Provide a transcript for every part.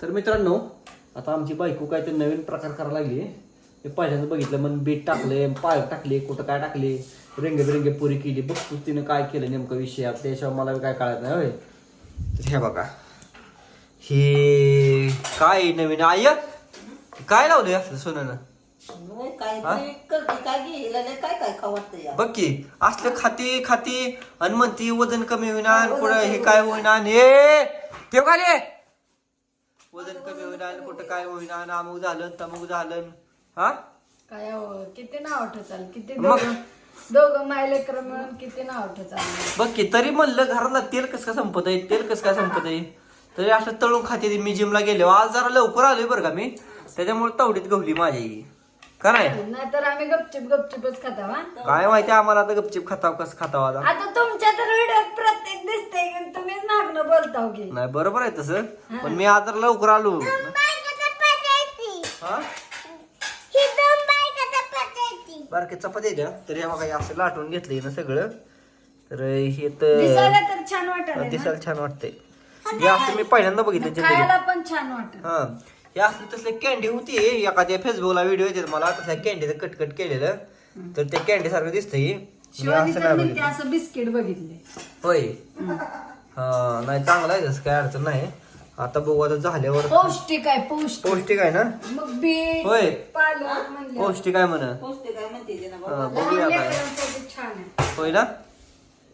तर मित्रांनो आता आमची बायको काय ते नवीन प्रकार करायला लागली ते पहिल्यांदा बघितलं मग बीट टाकले पालक टाकले कुठं काय टाकले रंगबिरंगी पुरी केली. बघतो तिनं काय केलं नेमकं विषय त्याशिवाय मला काय कळत नाही होय. तर हे बघा. हे काय नवीन? आय काय लावलंय असलं सोनं बघ की असलं खाती खाती आणि म्हणती वजन कमी होईना कुठं हे काय होईना. हे खाली वजन कमी होईना आणि कुठं काय होईना आणि अमुक झालं तमुक झालं हा? काय अहो, किती नाव ठेचाल किती मग? दोघं दोघं मायलेकर मिळून किती नाव ठेचाल बघ की तरी म्हणलं घराला तेल कसं काय संपत आहे तेल कसं काय संपत आहे? तरी असं तळून खाते ती. मी जिमला गेलो आज जरा लवकर आलोय बरं का मी? त्याच्यामुळे तवडीत गवली माझी. का नाही? नाहीतर आम्ही गपचिप गपचिपच खाता हा. काय माहिती आम्हाला आता गपचिप खाताव कसं खाताव आता? आता तुमच्या तर व्हिडिओत प्रत्येक दिसते की तुम्हीच मागणं बोलताव की. नाही बरोबर आहे तसं. पण मी आज जरा लवकर आलो. हा? बारके चपाती द्या तर हे बघा हे असं लाटून घेतलंय ना सगळं. तर हे तर दिसायला तर छान वाटत दिसायला छान वाटतंय. हे असं मी पहिल्यांदा बघितलं जिंदगीत खायला पण छान वाटत हा. हे असली तसले कॅन्डी होती. एखाद्या फेसबुकला व्हिडिओ येतात मला तसल्या कॅन्डीचं कट कट केलेलं. तर ते कॅन्डी सारखं दिसतंय. शिवानी असं तर नाही मी ते बघितलं. असं बिस्किट बघितले होय. हा नाही चांगलं आहे तसं काय अडचण नाही. आता बघू आता झाल्यावर पौष्टिक आहे पौष्टिक. पौष्टिक आहे ना? मग बीट होय. पालक म्हणले. पौष्टिक आहे म्हण. पौष्टिक काय म्हणते ते ना हा, बाबा बघूया लहान काय लेकरांसाठी छान आहे. होय ना?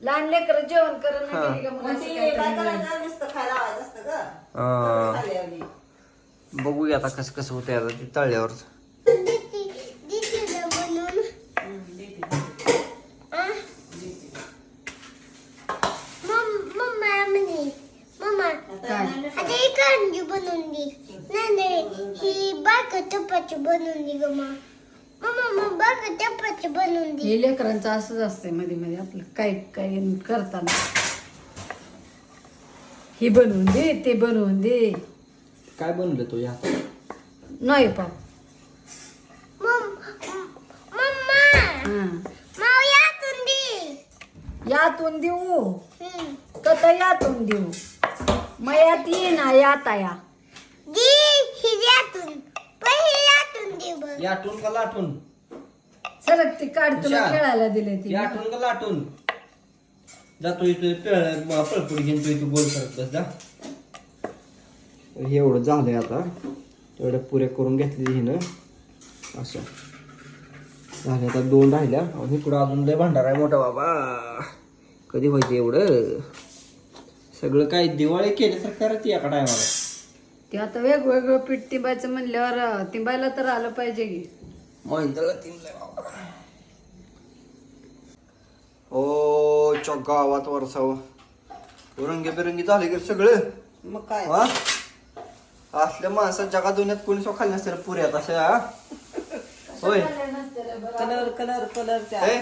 लहान लेकर जेवण करून हा. नाही का मग ते काय. करायचं? नुसतं खायला लावायचं असतं हा. बघूया आता कसं कसं होतंय. आता ते तळल्यावर. बनवून नाही नाही ही बनवून मम्मा बनवून हे लेकरांचं असंच असतंयमध्ये मध्ये आपलं. काय काय करताना. हे बनवून दे ते बनवून दे. काय बनलं तो या? नाही पाव हा यातून यातून देऊ. कत यातून देऊ मयात ये ना याता या यातून यातून याटून का लाटून? सरक ती काढ तुला हुशार. खेळायला दिले ती. याटून का लाटून? जातो इथे पळपुडी घेऊन तू इथे गोल करत बस जा. हे एवढं झालंय आता. तेवढ्या पुऱ्या करून घेतली हिनं. असं. झाले आता दोन राहिल्या. आणि इकडं अजून लय भांडार आहे मोठा बाबा. कधी व्हायचं एवढं? सगळं काय दिवाळी केल्यासारखं करायची एका टायमाला. ते आता वेगवेगळं पीठ तिंबायचं म्हणल्यावर तिंबायला तर आलं पाहिजे की. महिंद्राला तीन लय बाबा. ओ च्या गावात वरसाव. रंगीबेरंगी झाले की सगळं? मग काय? हा? असल्या माणसं जगा दुनियात कोणी सो खाल्ल्या नसतील पुऱ्यात अशा हा? होय. कलर कलर कलरच्या ए,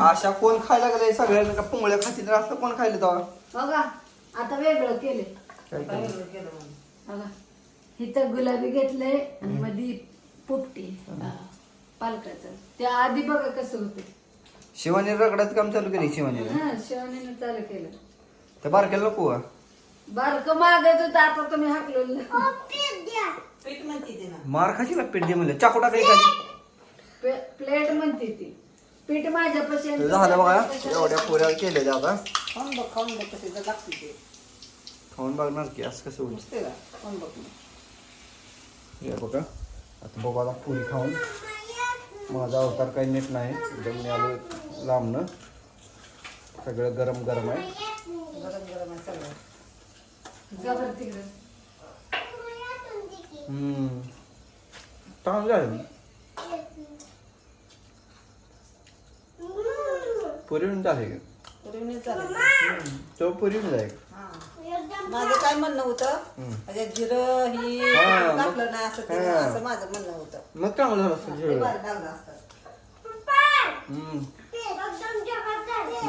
अशा कोण खायला गेले सगळ्यांना का पुंगळ्या खातील असलं कोण खायला तेव्हा? बघा आता वेगळं केले काय केलं? बघा इथं गुलाबी घेतलंय आणि मध्ये पोपटी पालकाचं. ते आधी बघा कसं होते शिवानी रगडात काम चालू केली शिवानीने. हा शिवानीनं चालू केलं. त्या बारक्याला नको? बारक मागत होतं आता तुम्ही हाकलो पीठ म्हणते ते ना. मार खाशी ना पेट दे म्हणलं. चाकू टाकाय खाली प्लेट म्हणते ती. पीठ माझ्यापाशी तर झालं बघा. एवढ्या पुऱ्या केलेल्या आता. खाऊन बघ खाऊन बघ कसे जर लागते ते. खाऊन बघणार की असं कसं होईल? नुसते का खाऊन बघ. हे बघा. आता बघू आता पुरी खाऊन. माझा अवतार काही नीट नाही. एकदम मी आलो लांबनं. सगळं गरम गरम आहे गरम गरम आहे सगळं जबर तिकडं हम्म. चांगलं आहे पूर्वीने चालेल तो पुरी जाय हा. माझं काय म्हणणं होतं. म्हणजे जिरं ही टाकलं ना असं ते. असं माझं म्हणणं होतं. मग चांगलं झालं असतं. बारीक लागलं असतं.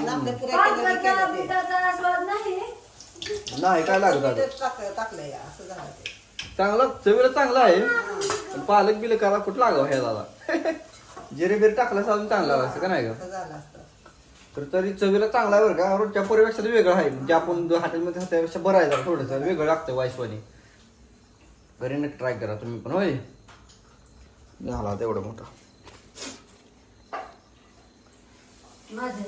आपल्या पुऱ्या स्वाद नाही काय लागत आता मीठच टाक- टाकलंय असं झालं ते. चांगला चवीला चांगला आहे. पण पालक बिलक करा कुठं लागावं ह्या दादा? जिरे बिरे टाकलं अजून चांगला असं का नाही का असं झालं असतं. तर तरी चवीला चांगला आहे बरं का. रोजच्या परिपेक्षा वेगळं आहे. म्हणजे आपण हॉटेलमध्ये खातो त्यापेक्षा बरं आहे जरा थोडंसं. वेगळं लागतं वाईसवानी. घरी नक्की ट्राय करा तुम्ही पण होय? झाला तेवढा मोठा. माझं